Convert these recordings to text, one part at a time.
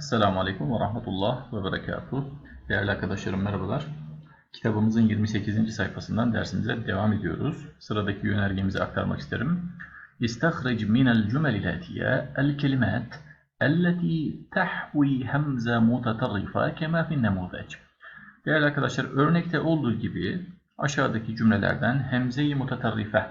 Esselamu Aleyküm ve Rahmetullah ve Berekatuhu. Değerli arkadaşlarım merhabalar. Kitabımızın 28. sayfasından dersimize devam ediyoruz. Sıradaki yönergemizi aktarmak isterim. İstahric minel cümel ilatiye el kelimat elleti tahvi hemze mutatarrifa kema fin nemuzec. Değerli arkadaşlar örnekte olduğu gibi aşağıdaki cümlelerden hemze-i mutatarrife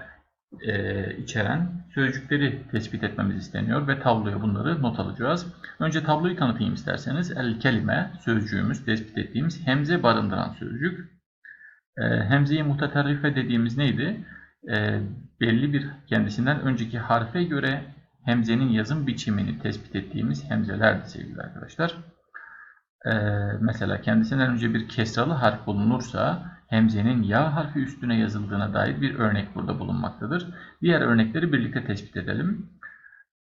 e, içeren sözcükleri tespit etmemiz isteniyor ve tabloya bunları not alacağız. Önce tabloyu tanıtayım isterseniz. El kelime sözcüğümüz tespit ettiğimiz hemze barındıran sözcük. E, hemze-i mutatarrife dediğimiz neydi? E, belli bir kendisinden önceki harfe göre hemzenin yazım biçimini tespit ettiğimiz hemzelerdi sevgili arkadaşlar. E, mesela kendisinden önce bir kesralı harf bulunursa hemzenin ya harfi üstüne yazıldığına dair bir örnek burada bulunmaktadır. Diğer örnekleri birlikte tespit edelim.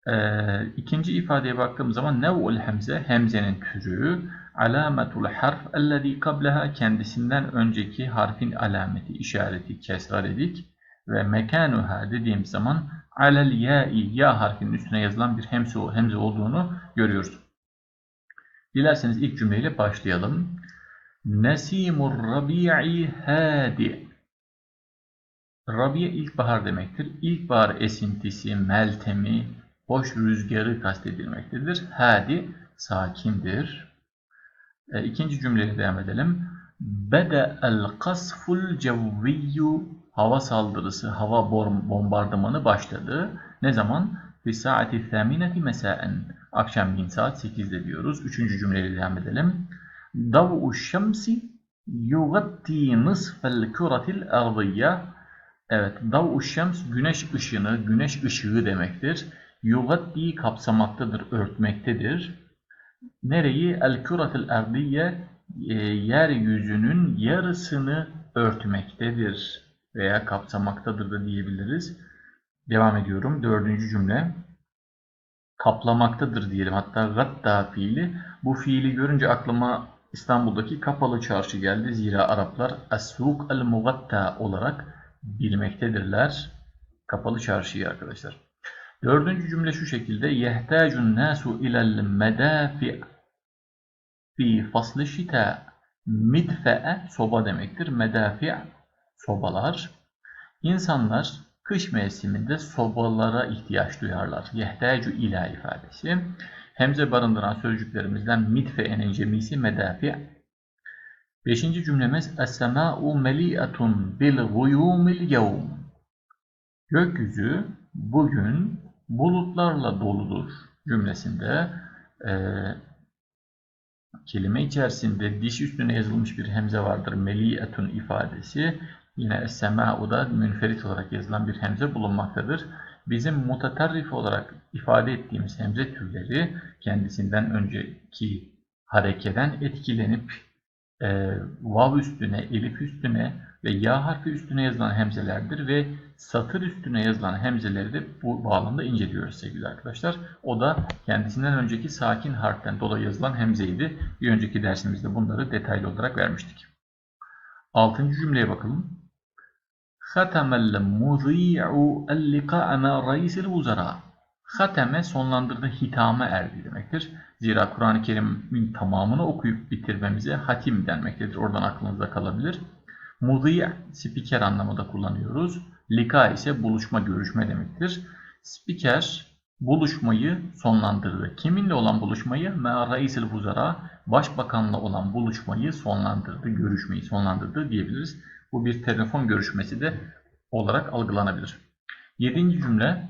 Ee, ikinci ifadeye baktığımız zaman nev'ul hemze, hemzenin türü, alametul harf ellezî kableha kendisinden önceki harfin alameti, işareti, kesra dedik. Ve mekanuha dediğimiz zaman alel ya'i, ya harfinin üstüne yazılan bir hemze, hemze olduğunu görüyoruz. Dilerseniz ilk cümleyle başlayalım. Nesimur rabi'i hadi. Rabi'ye ilkbahar demektir. İlkbahar esintisi, meltemi, hoş rüzgarı kastedilmektedir. Hadi sakindir. E, ikinci cümleye devam edelim. Bede el kasful cevviyyu hava saldırısı, hava bombardımanı başladı. Ne zaman? Fi saati thamineti mesaen. Akşamleyin saat 8'de diyoruz. Üçüncü cümleyle devam edelim. Dav'u şemsi yugatti nısfel küretil ardiyye. Evet, dav'u şems güneş ışını, güneş ışığı demektir. Yugatti kapsamaktadır, örtmektedir. Nereyi? El küretil ardiyye e, yeryüzünün yarısını örtmektedir veya kapsamaktadır da diyebiliriz. Devam ediyorum. Dördüncü cümle. Kaplamaktadır diyelim. Hatta gatta fiili. Bu fiili görünce aklıma İstanbul'daki kapalı çarşı geldi. Zira Araplar Es-Suk el-Mugatta olarak bilmektedirler. Kapalı çarşıyı arkadaşlar. Dördüncü cümle şu şekilde. Yehtacun nasu ilel medafi fi faslı şita midfe'e soba demektir. Medafi sobalar. İnsanlar kış mevsiminde sobalara ihtiyaç duyarlar. Yehtacu ila ifadesi. Hemze barındıran sözcüklerimizden mitfe'nin cemisi medafi. Beşinci cümlemiz Es-semâ'u meli'atun bil guyumil yevm. Gökyüzü bugün bulutlarla doludur cümlesinde e, kelime içerisinde diş üstüne yazılmış bir hemze vardır. Meli'atun ifadesi. Yine Es-semâ'u'da münferit olarak yazılan bir hemze bulunmaktadır. Bizim mutatarrif olarak ifade ettiğimiz hemze türleri kendisinden önceki harekeden etkilenip e, vav üstüne, elif üstüne ve ya harfi üstüne yazılan hemzelerdir ve satır üstüne yazılan hemzeleri de bu bağlamda inceliyoruz sevgili arkadaşlar. O da kendisinden önceki sakin harften dolayı yazılan hemzeydi. Bir önceki dersimizde bunları detaylı olarak vermiştik. Altıncı cümleye bakalım. Hatemel muzi'u el-liqa'a ma reisil vuzara. Hateme sonlandırdı, hitame erdi demektir. Zira Kur'an-ı Kerim'in tamamını okuyup bitirmemize hatim denmektedir. Oradan aklınızda kalabilir. Muzi' spiker anlamında kullanıyoruz. Lika ise buluşma, görüşme demektir. Spiker buluşmayı sonlandırdı. Kiminle olan buluşmayı? Ma reisil vuzara. Başbakanla olan buluşmayı sonlandırdı, görüşmeyi sonlandırdı diyebiliriz. Bu bir telefon görüşmesi de olarak algılanabilir. Yedinci cümle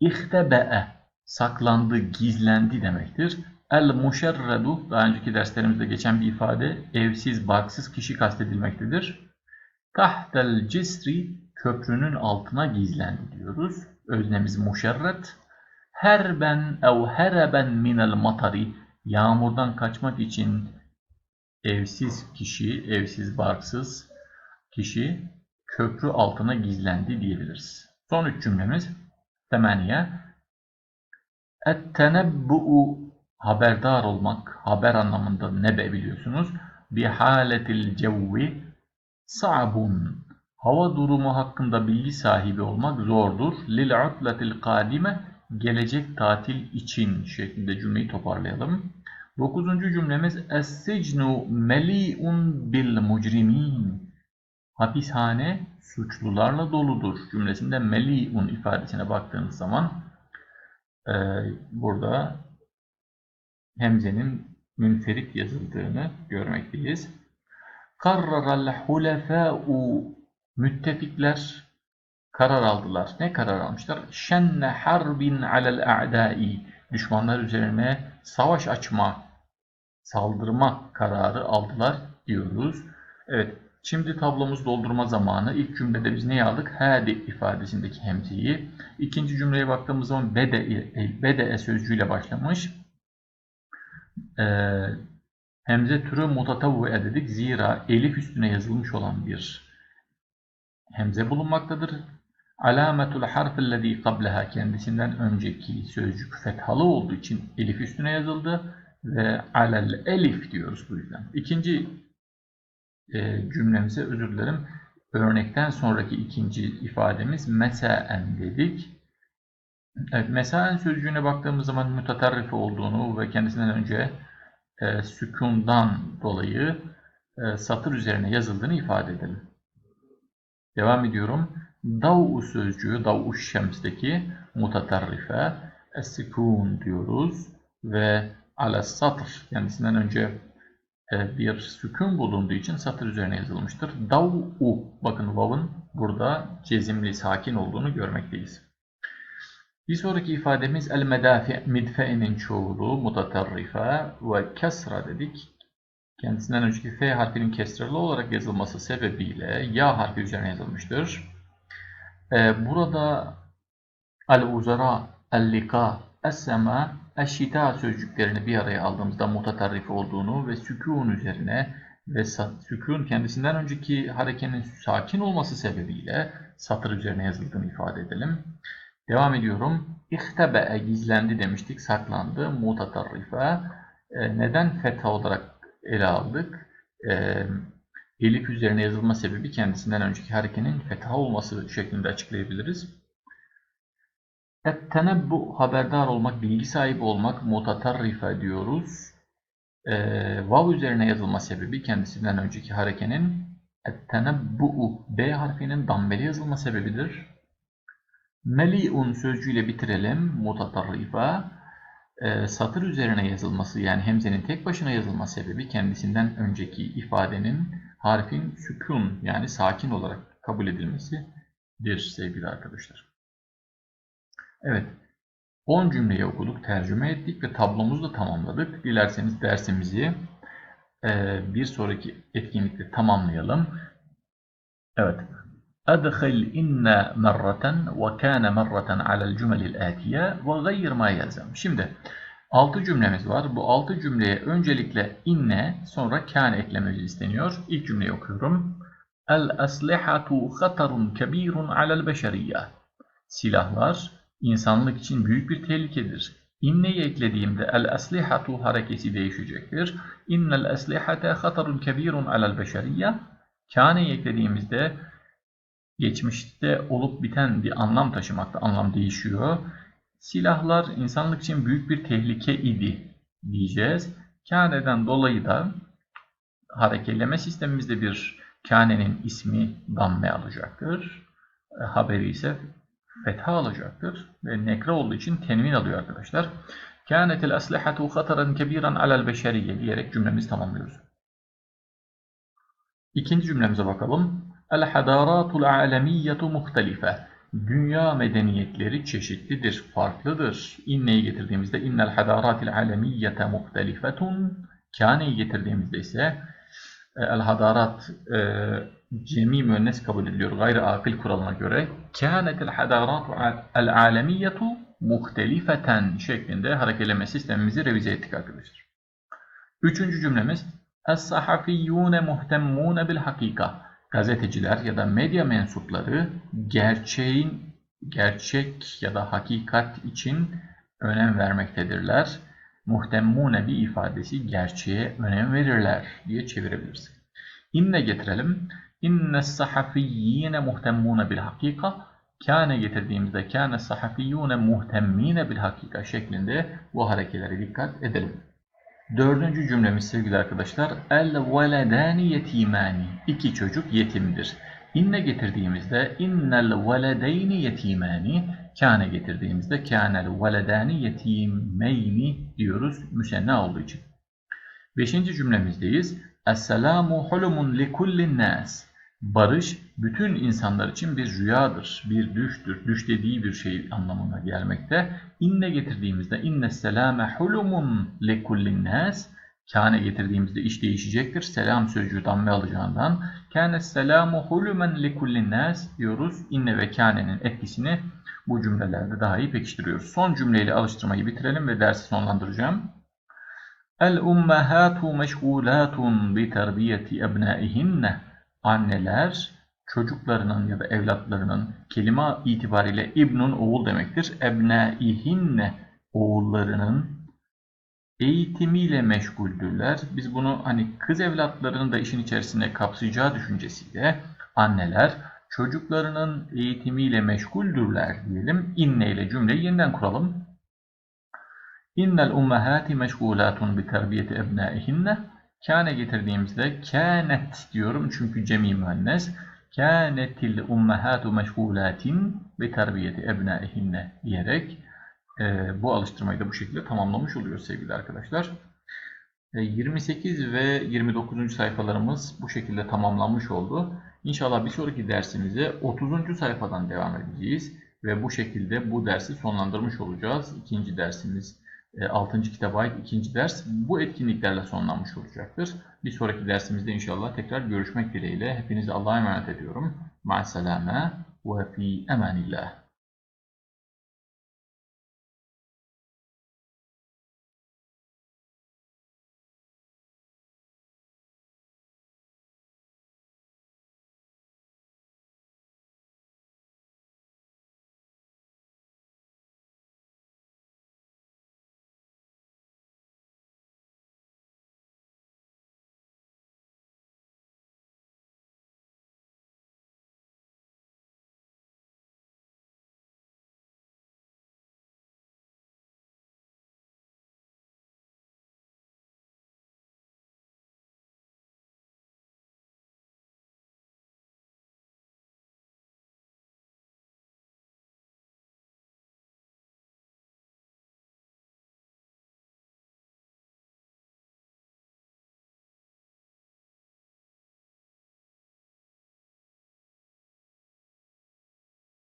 İhtebe'e saklandı, gizlendi demektir. El muşerredu daha önceki derslerimizde geçen bir ifade evsiz, barksız kişi kastedilmektedir. Tahtel cisri köprünün altına gizlendi diyoruz. Öznemiz muşerret. Herben ev hereben minel matari yağmurdan kaçmak için evsiz kişi, evsiz barksız kişi köprü altına gizlendi diyebiliriz. Son üç cümlemiz temeniye ettenebbu'u haberdar olmak, haber anlamında nebe biliyorsunuz. Bi haletil cevvi sa'bun hava durumu hakkında bilgi sahibi olmak zordur. Lil utletil kadime gelecek tatil için şeklinde cümleyi toparlayalım. Dokuzuncu cümlemiz Es-sicnu meli'un bil mucrimin. Hapishane suçlularla doludur cümlesinde meli'un ifadesine baktığınız zaman e, burada hemzenin münferit yazıldığını görmekteyiz. Karraral hulefâ'u müttefikler karar aldılar. Ne karar almışlar? Şenne harbin alel a'dai düşmanlar üzerine savaş açma, saldırma kararı aldılar diyoruz. Evet, şimdi tablomuz doldurma zamanı. İlk cümlede biz neyi aldık? Hadi ifadesindeki hemzeyi. İkinci cümleye baktığımız zaman bede, bede sözcüğüyle başlamış. Ee, hemze türü mutatavvüe dedik. Zira elif üstüne yazılmış olan bir hemze bulunmaktadır. Alametul harfellezî kableha kendisinden önceki sözcük fethalı olduğu için elif üstüne yazıldı ve alel elif diyoruz bu yüzden. İkinci e, cümlemize özür dilerim. Örnekten sonraki ikinci ifademiz mesaen dedik. Evet, mesaen sözcüğüne baktığımız zaman mütetarrifi olduğunu ve kendisinden önce e, sükundan dolayı e, satır üzerine yazıldığını ifade edelim. Devam ediyorum. Dav'u sözcüğü, dav'u şems'teki mutatarrife es-sükun diyoruz ve ala satr kendisinden önce e, bir sükun bulunduğu için satır üzerine yazılmıştır. Dav'u bakın vav'ın burada cezimli sakin olduğunu görmekteyiz. Bir sonraki ifademiz el medafi midfe'nin çoğulu mutatarrife ve kesra dedik. Kendisinden önceki F harfinin kesralı olarak yazılması sebebiyle ya harfi üzerine yazılmıştır. Ee, burada el-uzara, el-lika, es-sema, eş-şita sözcüklerini bir araya aldığımızda mutatarrif olduğunu ve sükun üzerine ve sükun kendisinden önceki harekenin sakin olması sebebiyle satır üzerine yazıldığını ifade edelim. Devam ediyorum. İhtebe'e gizlendi demiştik, saklandı. Mutatarrife. E, neden fetha olarak ele aldık? E, elif üzerine yazılma sebebi kendisinden önceki harekenin fetha olması şeklinde açıklayabiliriz. Et-tenebbu haberdar olmak, bilgi sahibi olmak mutatarrife diyoruz. E, vav üzerine yazılma sebebi kendisinden önceki harekenin et-tenebbu'u B harfinin dammeli yazılma sebebidir. Meli'un sözcüğüyle bitirelim. Mutatarrifa. E, satır üzerine yazılması yani hemzenin tek başına yazılma sebebi kendisinden önceki ifadenin harfin sükun yani sakin olarak kabul edilmesidir sevgili arkadaşlar. Evet. 10 cümleyi okuduk, tercüme ettik ve tablomuzu da tamamladık. Dilerseniz dersimizi e, bir sonraki etkinlikte tamamlayalım. Evet. أدخل إن مرة وكان مرة على الجمل الآتية وغير ما يلزم. Şimdi 6 cümlemiz var. Bu 6 cümleye öncelikle inne sonra kan eklememiz isteniyor. İlk cümleyi okuyorum. El aslihatu hatarun kebirun alel beşeriyye. Silahlar insanlık için büyük bir tehlikedir. İnneyi eklediğimde el aslihatu harekesi değişecektir. İnnel aslihate hatarun kebirun alel beşeriyye. Kane'yi eklediğimizde geçmişte olup biten bir anlam taşımakta. Anlam değişiyor. Silahlar insanlık için büyük bir tehlike idi diyeceğiz. Kâne'den dolayı da harekeleme sistemimizde bir kânenin ismi damme alacaktır. E, haberi ise fetha alacaktır. Ve nekre olduğu için tenvin alıyor arkadaşlar. Kânetil aslihatu hataran kebiran alel beşeriye diyerek cümlemizi tamamlıyoruz. İkinci cümlemize bakalım. El hadaratul muhtelife. Dünya medeniyetleri çeşitlidir, farklıdır. İnneyi getirdiğimizde innel hadaratil alemiyete muhtelifetun. Kâneyi getirdiğimizde ise el hadarat e, cemi müennes kabul ediliyor gayri akıl kuralına göre. Kânetil hadaratu el alemiyetu muhtelifeten şeklinde harekeleme sistemimizi revize ettik arkadaşlar. Üçüncü cümlemiz Es-sahafiyyûne muhtemmûne bil hakika gazeteciler ya da medya mensupları gerçeğin gerçek ya da hakikat için önem vermektedirler. Muhtemmune bir ifadesi gerçeğe önem verirler diye çevirebiliriz. İnne getirelim. İnne sahafiyyine muhtemmune bil hakika. Kâne getirdiğimizde kâne sahafiyyûne muhtemmîne bil hakika şeklinde bu harekelere dikkat edelim. Dördüncü cümlemiz sevgili arkadaşlar. El veledani yetimani. İki çocuk yetimdir. İnne getirdiğimizde innel veledeyni yetimani. Kâne getirdiğimizde kânel veledani yetimeyni diyoruz müsenna olduğu için. Beşinci cümlemizdeyiz. Esselamu hulumun li kullin nas. Barış bütün insanlar için bir rüyadır, bir düştür. Düş dediği bir şey anlamına gelmekte. İnne getirdiğimizde inne selame hulumun li kullin nas. Kâne getirdiğimizde iş değişecektir. Selam sözcüğü damme alacağından. Kâne selamu hulumen li kullin nas diyoruz. İnne ve kânenin etkisini bu cümlelerde daha iyi pekiştiriyoruz. Son cümleyle alıştırmayı bitirelim ve dersi sonlandıracağım. El-ummahatu meşgulatun bi terbiyeti ebnaihinne. Anneler çocuklarının ya da evlatlarının kelime itibariyle ibnun oğul demektir. Ebnaihinne oğullarının eğitimiyle meşguldürler. Biz bunu hani kız evlatlarının da işin içerisine kapsayacağı düşüncesiyle anneler çocuklarının eğitimiyle meşguldürler diyelim. İnne ile cümleyi yeniden kuralım. İnnel ummahati meşgulatun bi terbiyeti ebnaihinne. Kâne getirdiğimizde kânet diyorum çünkü cemi müennes. Kânetil ummahatu meşgulatin bi terbiyeti ebnaihinne diyerek e, bu alıştırmayı da bu şekilde tamamlamış oluyoruz sevgili arkadaşlar. E, 28 ve 29. sayfalarımız bu şekilde tamamlanmış oldu. İnşallah bir sonraki dersimize 30. sayfadan devam edeceğiz. Ve bu şekilde bu dersi sonlandırmış olacağız. İkinci dersimiz 6. kitaba ait ikinci ders bu etkinliklerle sonlanmış olacaktır. Bir sonraki dersimizde inşallah tekrar görüşmek dileğiyle. Hepinizi Allah'a emanet ediyorum. Ma'aselame ve fi emanillah.